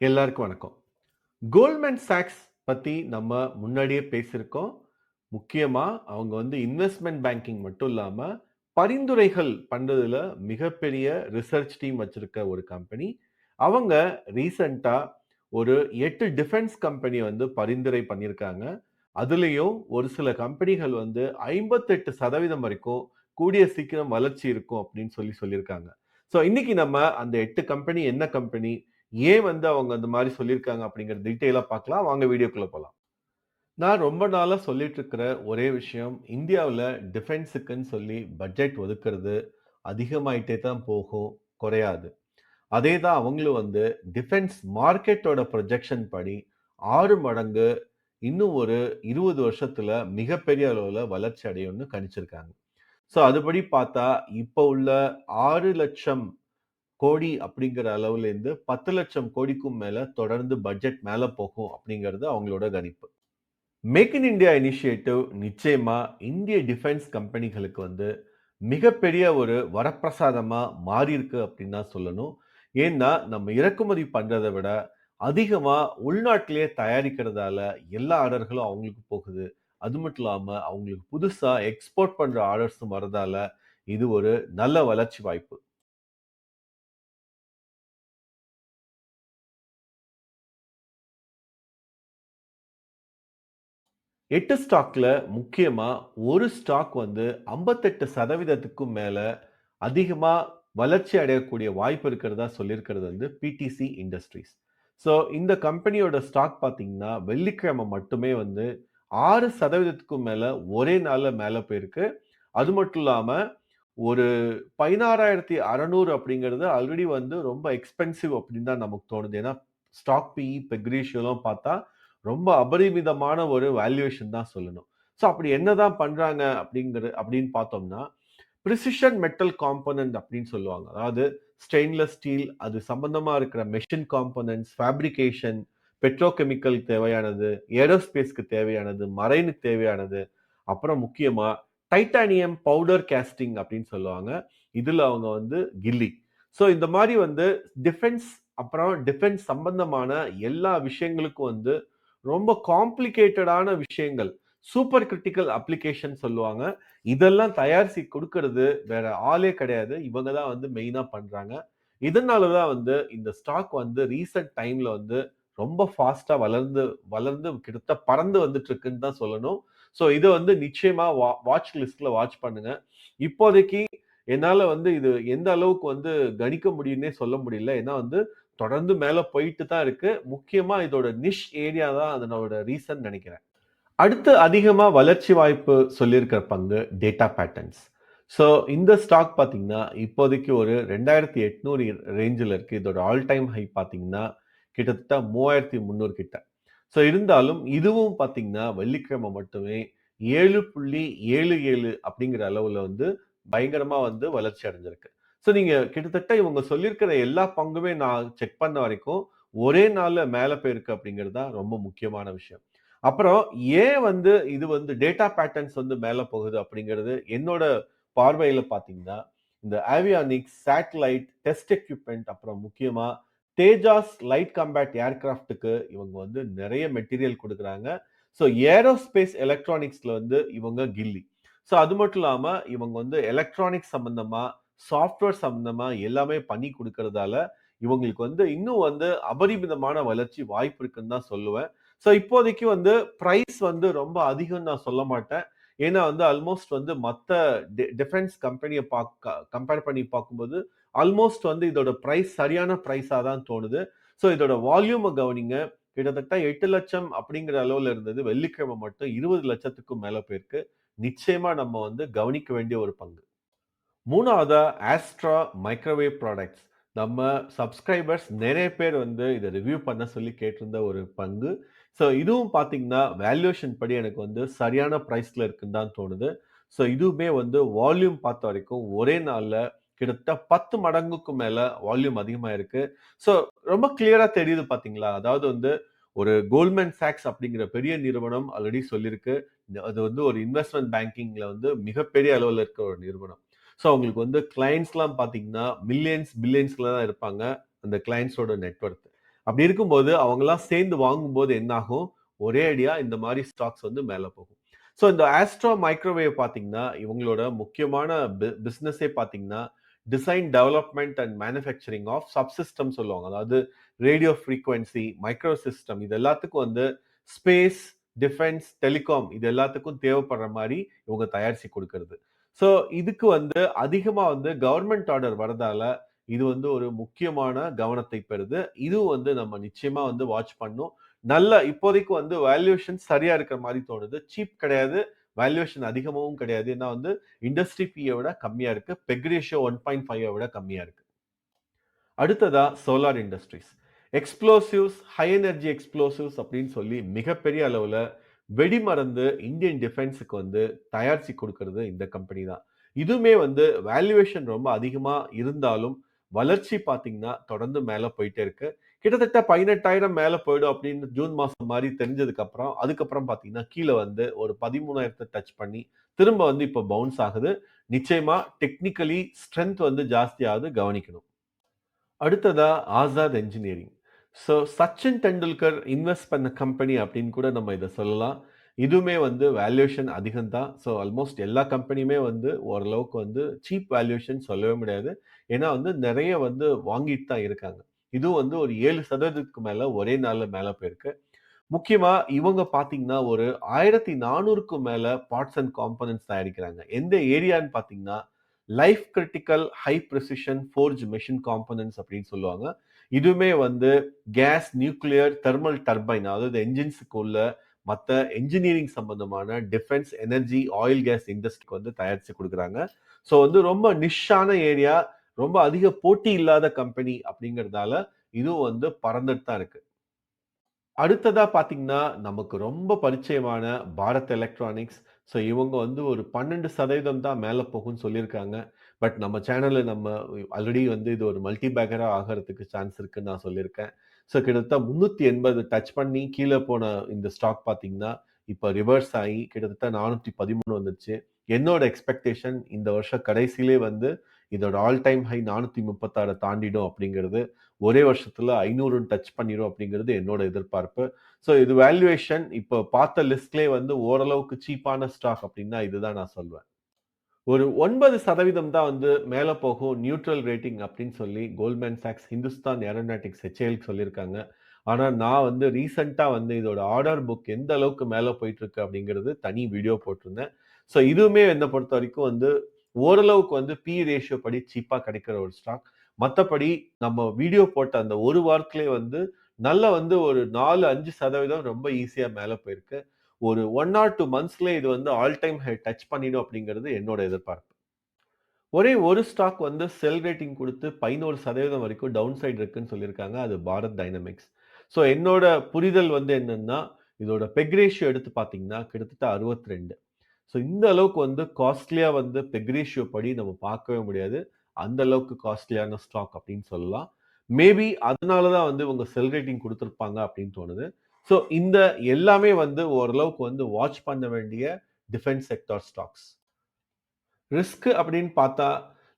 எல்லாருக்கும் வணக்கம். Goldman socks பற்றி நம்ம முன்னாடியே பேசியிருக்கோம். முக்கியமாக அவங்க வந்து இன்வெஸ்ட்மெண்ட் பேங்கிங் மட்டும் இல்லாமல் பரிந்துரைகள் பண்ணுறதுல மிகப்பெரிய ரிசர்ச் டீம் வச்சுருக்க ஒரு கம்பெனி அவங்க ரீசண்டாக ஒரு எட்டு டிஃபென்ஸ் கம்பெனி வந்து பரிந்துரை பண்ணியிருக்காங்க. அதுலேயும் ஒரு சில கம்பெனிகள் வந்து ஐம்பத்தெட்டு சதவீதம் வரைக்கும் கூடிய சீக்கிரம் வளர்ச்சி இருக்கும் அப்படின்னு சொல்லி சொல்லியிருக்காங்க. ஸோ இன்னைக்கு நம்ம அந்த எட்டு கம்பெனி என்ன கம்பெனி ஏன் வந்து அவங்க அந்த மாதிரி சொல்லியிருக்காங்க அப்படிங்கிற டீட்டெயிலாக பார்க்கலாம். வாங்க வீடியோக்குள்ளே போகலாம் நான் ரொம்ப நாளாக சொல்லிட்டு இருக்கிற ஒரே விஷயம் இந்தியாவில் டிஃபென்ஸுக்குன்னு சொல்லி பட்ஜெட் ஒதுக்கிறது அதிகமாயிட்டே தான் போகும் குறையாது. அதே தான் அவங்களும் வந்து டிஃபென்ஸ் மார்க்கெட்டோட ப்ரொஜெக்ஷன் படி ஆறு மடங்கு இன்னும் ஒரு இருபது வருஷத்துல மிகப்பெரிய அளவில் வளர்ச்சி அடையும்னு கணிச்சிருக்காங்க. ஸோ அதுபடி பார்த்தா இப்போ உள்ள ஆறு லட்சம் கோடி அப்படிங்கிற அளவுலேருந்து பத்து லட்சம் கோடிக்கும் மேலே தொடர்ந்து பட்ஜெட் மேலே போகும் அப்படிங்கிறது அவங்களோட கணிப்பு. மேக் இன் இண்டியா இனிஷியேட்டிவ் நிச்சயமாக இந்திய டிஃபென்ஸ் கம்பெனிகளுக்கு வந்து மிகப்பெரிய ஒரு வரப்பிரசாதமாக மாறியிருக்கு அப்படின்னு தான் சொல்லணும். ஏன்னா நம்ம இறக்குமதி பண்ணுறதை விட அதிகமாக உள்நாட்டிலேயே தயாரிக்கிறதால எல்லா ஆர்டர்களும் அவங்களுக்கு போகுது. அது மட்டும் இல்லாமல் அவங்களுக்கு புதுசாக எக்ஸ்போர்ட் பண்ணுற ஆர்டர்ஸும் வரதால இது ஒரு நல்ல வளர்ச்சி வாய்ப்பு. எட்டு ஸ்டாக்ல முக்கியமா ஒரு ஸ்டாக் வந்து ஐம்பத்தெட்டு சதவீதத்துக்கும் மேல அதிகமா வளர்ச்சி அடையக்கூடிய வாய்ப்பு இருக்கிறதா சொல்லியிருக்கிறது வந்து பிடிசி இண்டஸ்ட்ரீஸ் ஸோ இந்த கம்பெனியோட ஸ்டாக் பார்த்தீங்கன்னா வெள்ளிக்கிழமை மட்டுமே வந்து ஆறு சதவீதத்துக்கும் மேலே ஒரே நாளில் மேலே போயிருக்கு. அது மட்டும் இல்லாமல் ஒரு பதினாறாயிரத்தி அறநூறு அப்படிங்கிறது ஆல்ரெடி வந்து ரொம்ப எக்ஸ்பென்சிவ் அப்படின்னு தான் நமக்கு தோணுது. ஏன்னா ஸ்டாக் பிஇ பெக்ரீஷியோலாம் பார்த்தா ரொம்ப அபரிமிதமான ஒரு வேல்யூவேஷன் தான் சொல்லணும். ஸோ அப்படி என்னதான் பண்ணுறாங்க அப்படிங்கிற அப்படின்னு பார்த்தோம்னா ப்ரிசிஷன் மெட்டல் காம்பனன்ட் அப்படின்னு சொல்லுவாங்க. அதாவது ஸ்டெயின்லெஸ் ஸ்டீல் அது சம்பந்தமாக இருக்கிற மெஷின் காம்பனன்ட்ஸ் ஃபேப்ரிகேஷன் பெட்ரோகெமிக்கல் தேவையானது ஏரோஸ்பேஸ்க்கு தேவையானது மரைனுக்கு தேவையானது. அப்புறம் முக்கியமாக டைட்டானியம் பவுடர் கேஸ்டிங் அப்படின்னு சொல்லுவாங்க. இதில் அவங்க வந்து கில்லி. ஸோ இந்த மாதிரி வந்து டிஃபென்ஸ் அப்புறம் டிஃபென்ஸ் சம்பந்தமான எல்லா விஷயங்களுக்கும் வந்து ரொம்ப காம்ப்ளிகேட்டடான விஷயங்கள். சூப்பர் கிரிட்டிக்கல் அப்ளிகேஷன் சொல்லுவாங்க. இதெல்லாம் தயாரிச்சு கொடுக்கறது வேற ஆளே கிடையாது. இவங்க தான் வந்து மெயினாக பண்ணுறாங்க இதனால தான் வந்து இந்த ஸ்டாக் வந்து ரீசெண்ட் டைம்ல வந்து ரொம்ப ஃபாஸ்டா வளர்ந்து வளர்ந்து கிட்டத்தட்ட பறந்து வந்துட்டு இருக்குன்னு தான் சொல்லணும். ஸோ இதை வந்து நிச்சயமா வா வாட்ச் லிஸ்ட்ல வாட்ச் பண்ணுங்க. இப்போதைக்கு என்னால் வந்து இது எந்த அளவுக்கு வந்து கணிக்க முடியும்னே சொல்ல முடியல. ஏன்னா வந்து தொடர்ந்து மேலே போயிட்டு தான் இருக்கு. முக்கியமாக இதோட நிஷ் ஏரியா தான் அதனோட ரீசன் நினைக்கிறேன். அடுத்து அதிகமாக வளர்ச்சி வாய்ப்பு சொல்லியிருக்கிற பங்கு டேட்டா பேட்டர்ன்ஸ் ஸோ இந்த ஸ்டாக் பார்த்தீங்கன்னா இப்போதைக்கு ஒரு ரெண்டாயிரத்தி எட்நூறு ரேஞ்சில் இருக்குது இதோட ஆல் டைம் ஹை பார்த்தீங்கன்னா கிட்டத்தட்ட மூவாயிரத்தி முந்நூறு கிட்ட. ஸோ இருந்தாலும் இதுவும் பார்த்தீங்கன்னா வெள்ளிக்கிழமை மட்டுமே ஏழு புள்ளி ஏழு ஏழு அப்படிங்கிற அளவில் வந்து பயங்கரமாக வந்து வளர்ச்சி அடைஞ்சிருக்கு. ஸோ நீங்கள் கிட்டத்தட்ட இவங்க சொல்லியிருக்கிற எல்லா பங்குமே நான் செக் பண்ண வரைக்கும் ஒரே நாளில் மேலே போயிருக்கு அப்படிங்கிறது தான் ரொம்ப முக்கியமான விஷயம். அப்புறம் ஏன் வந்து இது வந்து டேட்டா பேட்டர்ன்ஸ் வந்து மேலே போகுது அப்படிங்கிறது என்னோட பார்வையில் பார்த்தீங்கன்னா இந்த ஆவியானிக்ஸ் சேட்டலைட் டெஸ்ட் எக்யூப்மெண்ட் அப்புறம் முக்கியமாக தேஜாஸ் லைட் கம்பேட் ஏர்கிராஃப்ட்டுக்கு இவங்க வந்து நிறைய மெட்டீரியல் கொடுக்குறாங்க. ஸோ ஏரோஸ்பேஸ் எலக்ட்ரானிக்ஸில் வந்து இவங்க கில்லி. ஸோ அது மட்டும் இல்லாமல் இவங்க வந்து எலக்ட்ரானிக்ஸ் சம்மந்தமாக சாஃப்ட்வேர் சம்மந்தமாக எல்லாமே பண்ணி கொடுக்கறதால இவங்களுக்கு வந்து இன்னும் வந்து அபரிமிதமான வளர்ச்சி வாய்ப்பு இருக்குன்னு தான் சொல்லுவேன். ஸோ இப்போதைக்கு வந்து ப்ரைஸ் வந்து ரொம்ப அதிகம் நான் சொல்ல மாட்டேன். ஏன்னா வந்து ஆல்மோஸ்ட் வந்து மற்ற டிஃபென்ஸ் கம்பெனியை பார்க்க கம்பேர் பண்ணி பார்க்கும்போது ஆல்மோஸ்ட் வந்து இதோட ப்ரைஸ் சரியான ப்ரைஸாக தான் தோணுது. ஸோ இதோட வால்யூமை கவனிங்க. கிட்டத்தட்ட எட்டு லட்சம் அப்படிங்கிற அளவில் இருந்தது. வெள்ளிக்கிழமை மட்டும் இருபது லட்சத்துக்கும் மேலே போயிருக்கு. நிச்சயமா நம்ம வந்து கவனிக்க வேண்டிய ஒரு பங்கு. மூணாவதா ஆஸ்ட்ரா மைக்ரோவேவ் ப்ராடக்ட்ஸ் நம்ம சப்ஸ்கிரைபர்ஸ் நிறைய பேர் வந்து இதை ரிவ்யூ பண்ண சொல்லி கேட்டிருந்த ஒரு பங்கு. ஸோ இதுவும் பார்த்தீங்கன்னா வேல்யூஷன் படி எனக்கு வந்து சரியான ப்ரைஸில் இருக்குன்னு தான் தோணுது. ஸோ இதுவுமே வந்து வால்யூம் பார்த்த வரைக்கும் ஒரே நாளில் கிட்டத்தட்ட பத்து மடங்குக்கு மேலே வால்யூம் அதிகமாக இருக்குது ஸோ ரொம்ப கிளியராக தெரியுது பார்த்தீங்களா அதாவது வந்து ஒரு கோல்மேன் சாக்ஸ் அப்படிங்கிற பெரிய நிறுவனம் ஆல்ரெடி சொல்லியிருக்கு அது வந்து ஒரு இன்வெஸ்ட்மெண்ட் பேங்கிங்ல வந்து மிகப்பெரிய அளவில் இருக்க ஒரு நிறுவனம் ஸோ அவங்களுக்கு வந்து கிளைண்ட்ஸ்லாம் பார்த்தீங்கன்னா மில்லியன்ஸ் பில்லியன்ஸ்ல தான் இருப்பாங்க அந்த கிளைண்ட்ஸோட நெட்ஒர்க் அப்படி இருக்கும்போது அவங்களாம் சேர்ந்து வாங்கும்போது என்னாகும்? ஒரே அடியா இந்த மாதிரி ஸ்டாக்ஸ் வந்து மேலே போகும். ஸோ இந்த ஆஸ்ட்ரா மைக்ரோவேவ் பார்த்தீங்கன்னா, இவங்களோட முக்கியமான பி பார்த்தீங்கன்னா, design development and manufacturing of subsystem சொல்லுவாங்க. அதாவது ரேடியோ ஃப்ரீக்குவென்சி மைக்ரோ சிஸ்டம் இது எல்லாத்துக்கும் வந்து ஸ்பேஸ், டிஃபென்ஸ், டெலிகாம் இது எல்லாத்துக்கும் தேவைப்படுற மாதிரி இவங்க தயாரிச்சு கொடுக்கறது ஸோ இதுக்கு வந்து அதிகமாக வந்து கவர்மெண்ட் ஆர்டர் வரதால, இது வந்து ஒரு முக்கியமான கவனத்தை பெறுது. இதுவும் வந்து நம்ம நிச்சயமா வந்து வாட்ச் பண்ணும் நல்ல இப்போதைக்கு வந்து வேல்யூஷன் சரியா இருக்கிற மாதிரி தோணுது. சீப் கிடையாது. வேல்யூவேஷன் அதிகமாகவும் கிடையாது. ஏன்னா வந்து இண்டஸ்ட்ரி பியை விட கம்மியாக இருக்குது பெக் ரேஷியோ 1.5 விட கம்மியாக இருக்குது அடுத்ததா solar industries. Explosives, high energy explosives அப்படின்னு சொல்லி மிகப்பெரிய அளவில் வெடிமறந்து இந்தியன் டிஃபென்ஸுக்கு வந்து தயாரிச்சு கொடுக்கறது இந்த கம்பெனி தான். இதுவுமே வந்து வேல்யூவேஷன் ரொம்ப அதிகமாக இருந்தாலும், வளர்ச்சி பார்த்தீங்கன்னா, தொடர்ந்து மேலே போயிட்டே இருக்குது கிட்டத்தட்ட பதினெட்டாயிரம் மேலே போயிடும் அப்படின்னு ஜூன் மாதம் மாதிரி தெரிஞ்சதுக்கு அப்புறம், அதுக்கப்புறம் பார்த்தீங்கன்னா, கீழே வந்து ஒரு 13,000 டச் பண்ணி, திரும்ப வந்து இப்போ பவுன்ஸ் ஆகுது. நிச்சயமா டெக்னிக்கலி ஸ்ட்ரென்த் வந்து ஜாஸ்தியாகுது கவனிக்கணும். அடுத்ததா Azad engineering. So Sachin Tendulkar invest பண்ண கம்பெனி அப்படின்னு கூட நம்ம இதை சொல்லலாம். இதுவுமே வந்து வேல்யூஷன் அதிகம்தான் ஸோ ஆல்மோஸ்ட் எல்லா கம்பெனியுமே வந்து ஓரளவுக்கு வந்து சீப் வேல்யூஷன் சொல்லவே முடியாது. ஏன்னா வந்து நிறைய வந்து வாங்கிட்டு தான் இருக்காங்க. இதுவும் வந்து ஒரு ஏழு சதவீதத்துக்கு மேல ஒரே நாள்ல மேல போயிருக்கு. முக்கியமா இவங்க பார்த்தீங்கன்னா, ஒரு 1400க்கும் மேல பார்ட்ஸ் அண்ட் காம்பனன்ட்ஸ் தயாரிக்கிறாங்க. எந்த ஏரியான்னு பார்த்தீங்கன்னா, life critical high precision forge machine components அப்படின்னு சொல்லுவாங்க. இதுவுமே வந்து கேஸ், நியூக்ளியர், தெர்மல் டர்பைன் அதாவது என்ஜின்ஸுக்கு உள்ள மற்ற என்ஜினியரிங் சம்பந்தமான டிஃபென்ஸ், எனர்ஜி, ஆயில், கேஸ் இண்டஸ்ட்ரிக்கு வந்து தயாரித்து கொடுக்குறாங்க ஸோ வந்து ரொம்ப நிஷ்ஷான ஏரியா, ரொம்ப அதிக போட்டி இல்லாத கம்பெனி அப்படிங்கிறதால, இதுவும் வந்து பறந்துட்டு தான் இருக்கு. அடுத்ததா பார்த்தீங்கன்னா, நமக்கு ரொம்ப பரிச்சயமான பாரத் எலக்ட்ரானிக்ஸ். ஸோ இவங்க வந்து ஒரு 12% தான் மேலே போகும்னு சொல்லியிருக்காங்க. பட் நம்ம சேனலில் நம்ம ஆல்ரெடி வந்து இது ஒரு மல்டி பேக்கராக ஆகிறதுக்கு சான்ஸ் இருக்குன்னு நான் சொல்லியிருக்கேன். ஸோ கிட்டத்தட்ட 380 டச் பண்ணி கீழே போன இந்த ஸ்டாக் பார்த்தீங்கன்னா, இப்போ ரிவர்ஸ் ஆகி கிட்டத்தட்ட நானூற்றி பதிமூணு வந்துச்சு என்னோட எக்ஸ்பெக்டேஷன் இந்த வருஷம் கடைசியிலே வந்து இதோட ஆல் டைம் ஹை 436 தாண்டிடும் அப்படிங்கிறது, ஒரே வருஷத்தில் ஐநூறு டச் பண்ணிடும் அப்படிங்கிறது என்னோட எதிர்பார்ப்பு. ஸோ இது வேல்யூவேஷன் இப்போ பார்த்த லிஸ்ட்லேயே வந்து ஓரளவுக்கு சீப்பான ஸ்டாக் அப்படின்னா இதுதான் நான் சொல்வேன். ஒரு ஒன்பது சதவீதம் தான் வந்து மேலே போகும் நியூட்ரல் ரேட்டிங் அப்படின்னு சொல்லி கோல்ட்மேன் சாக்ஸ், ஹிந்துஸ்தான் ஏரோநாட்டிக்ஸ் ஹெச்ஏஎல்க்கு சொல்லியிருக்காங்க. ஆனால் நான் வந்து ரீசெண்டாக வந்து இதோட ஆர்டர் புக் எந்த அளவுக்கு மேலே போயிட்டுருக்கு அப்படிங்கிறது தனி வீடியோ போட்டிருந்தேன். ஸோ இதுவுமே என்னை பொறுத்த வரைக்கும் வந்து ஓரளவுக்கு வந்து பி ரேஷியோ படி சீப்பாக கிடைக்கிற ஒரு ஸ்டாக். மற்றபடி நம்ம வீடியோ போட்ட அந்த ஒரு வாரத்திலேயே வந்து நல்ல வந்து ஒரு 4, 5% ரொம்ப ஈஸியாக மேலே போயிருக்கு. ஒரு ஒன் ஆர் 2 மந்த்ஸ்லயே இது வந்து ஆல் டைம் ஹை டச் பண்ணிடும் அப்படிங்கிறது என்னோட எதிர்பார்ப்பு. ஒரே ஒரு ஸ்டாக் வந்து செல் ரேட்டிங் கொடுத்து பதினோரு சதவீதம் வரைக்கும் டவுன் சைடு இருக்குன்னு சொல்லியிருக்காங்க. அது பாரத் டைனமிக்ஸ். ஸோ என்னோட புரிதல் வந்து என்னென்னா இதோட பெக் ரேஷியோ எடுத்து பார்த்தீங்கன்னா, கிட்டத்தட்ட 62. ஸோ இந்த அளவுக்கு வந்து காஸ்ட்லியாக வந்து பெக்ரேஷியோ படி நம்ம பார்க்கவே முடியாது. அந்த அளவுக்கு காஸ்ட்லியான ஸ்டாக் அப்படின்னு சொல்லலாம். மேபி அதனால தான் வந்து இவங்க செல் ரேட்டிங் கொடுத்துருப்பாங்க அப்படின்னு தோணுது. ஸோ இந்த எல்லாமே வந்து ஓரளவுக்கு வந்து வாட்ச் பண்ண வேண்டிய டிஃபென்ஸ் செக்டார் ஸ்டாக்ஸ். ரிஸ்க் அப்படின்னு பார்த்தா,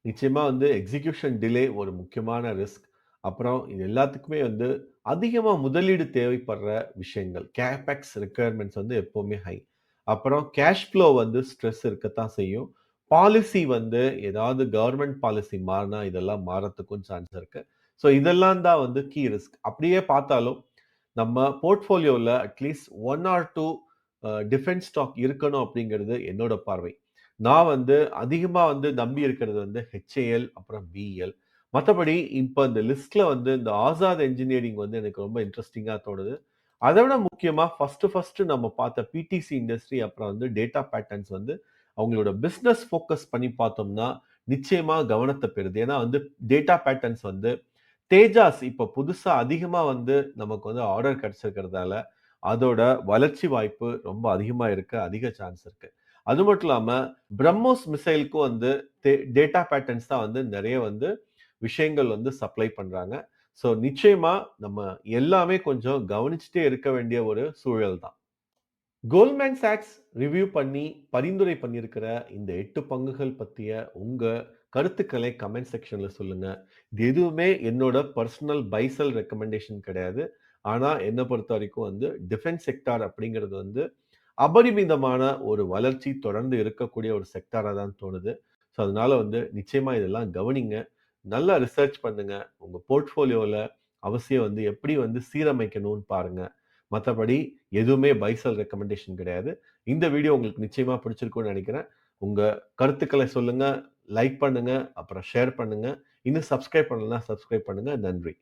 நிச்சயமாக வந்து எக்ஸிகியூஷன் டிலே ஒரு முக்கியமான ரிஸ்க். அப்புறம் இது எல்லாத்துக்குமே வந்து அதிகமாக முதலீடு தேவைப்படுற விஷயங்கள். கேபெக்ஸ் ரெக்குயர்மெண்ட்ஸ் வந்து எப்போவுமே ஹை. அப்புறம் கேஷ் ஃப்ளோ வந்து ஸ்ட்ரெஸ் இருக்கத்தான் செய்யும். பாலிசி வந்து ஏதாவது கவர்மெண்ட் பாலிசி மாறினா இதெல்லாம் மாறத்துக்கும் சான்ஸ் இருக்கு. ஸோ இதெல்லாம் தான் வந்து கீ ரிஸ்க். அப்படியே பார்த்தாலும், நம்ம போர்ட்ஃபோலியோவில் at least one or two defence stock இருக்கணும் அப்படிங்கிறது என்னோட பார்வை. நான் வந்து அதிகமாக வந்து நம்பி இருக்கிறது வந்து ஹெச்ஏஎல் அப்புறம் பிஎல் மற்றபடி இப்போ இந்த லிஸ்ட்ல வந்து இந்த ஆசாத் என்ஜினியரிங் வந்து எனக்கு ரொம்ப இன்ட்ரெஸ்டிங்காக தோணுது. அதை விட முக்கியமாக ஃபஸ்ட்டு ஃபஸ்ட்டு நம்ம பார்த்த பிடிசி இண்டஸ்ட்ரி அப்புறம் வந்து டேட்டா பேட்டர்ன்ஸ் வந்து அவங்களோட பிஸ்னஸ் ஃபோக்கஸ் பண்ணி பார்த்தோம்னா, நிச்சயமாக கவனத்தை பெறுது. ஏன்னா வந்து டேட்டா பேட்டர்ன்ஸ் வந்து தேஜாஸ் இப்போ புதுசாக அதிகமாக வந்து நமக்கு வந்து ஆர்டர் கிடச்சிருக்கிறதால அதோட வளர்ச்சி வாய்ப்பு ரொம்ப அதிகமாக இருக்க அதிக சான்ஸ் இருக்கு. அது மட்டும் இல்லாமல் பிரம்மோஸ் மிசைலுக்கும் வந்து டே டேட்டா பேட்டர்ன்ஸ் தான் வந்து நிறைய வந்து விஷயங்கள் வந்து சப்ளை பண்ணுறாங்க ஸோ நிச்சயமா நம்ம எல்லாமே கொஞ்சம் கவனிச்சுட்டே இருக்க வேண்டிய ஒரு சூழல் தான். கோல்மேன் சாக்ஸ் ரிவ்யூ பண்ணி பரிந்துரை பண்ணியிருக்கிற இந்த எட்டு பங்குகள் பற்றிய உங்கள் கருத்துக்களை கமெண்ட் செக்ஷனில் சொல்லுங்கள் இது எதுவுமே என்னோட பர்சனல் பைசல் ரெக்கமெண்டேஷன் கிடையாது. ஆனால் என்னை பொறுத்த வரைக்கும் வந்து டிஃபென்ஸ் செக்டார் அப்படிங்கிறது வந்து அபரிமிதமான ஒரு வளர்ச்சி தொடர்ந்து இருக்கக்கூடிய ஒரு செக்டாராக தான் தோணுது. ஸோ, அதனால வந்து நிச்சயமாக இதெல்லாம் கவனிங்க. நல்லா ரிசர்ச் பண்ணுங்க. உங்கள் போர்ட்ஃபோலியோவில் அவசியம் வந்து எப்படி வந்து சீரமைக்கணும்னு பாருங்க. மற்றபடி எதுவுமே பைசல் ரெக்கமெண்டேஷன் கிடையாது. இந்த வீடியோ உங்களுக்கு நிச்சயமாக பிடிச்சிருக்கும்னு நினைக்கிறேன் உங்கள் கருத்துக்களை சொல்லுங்கள் லைக் பண்ணுங்கள் அப்புறம் ஷேர் பண்ணுங்கள் இன்னும் சப்ஸ்கிரைப் பண்ணலன்னா சப்ஸ்கிரைப் பண்ணுங்கள் நன்றி.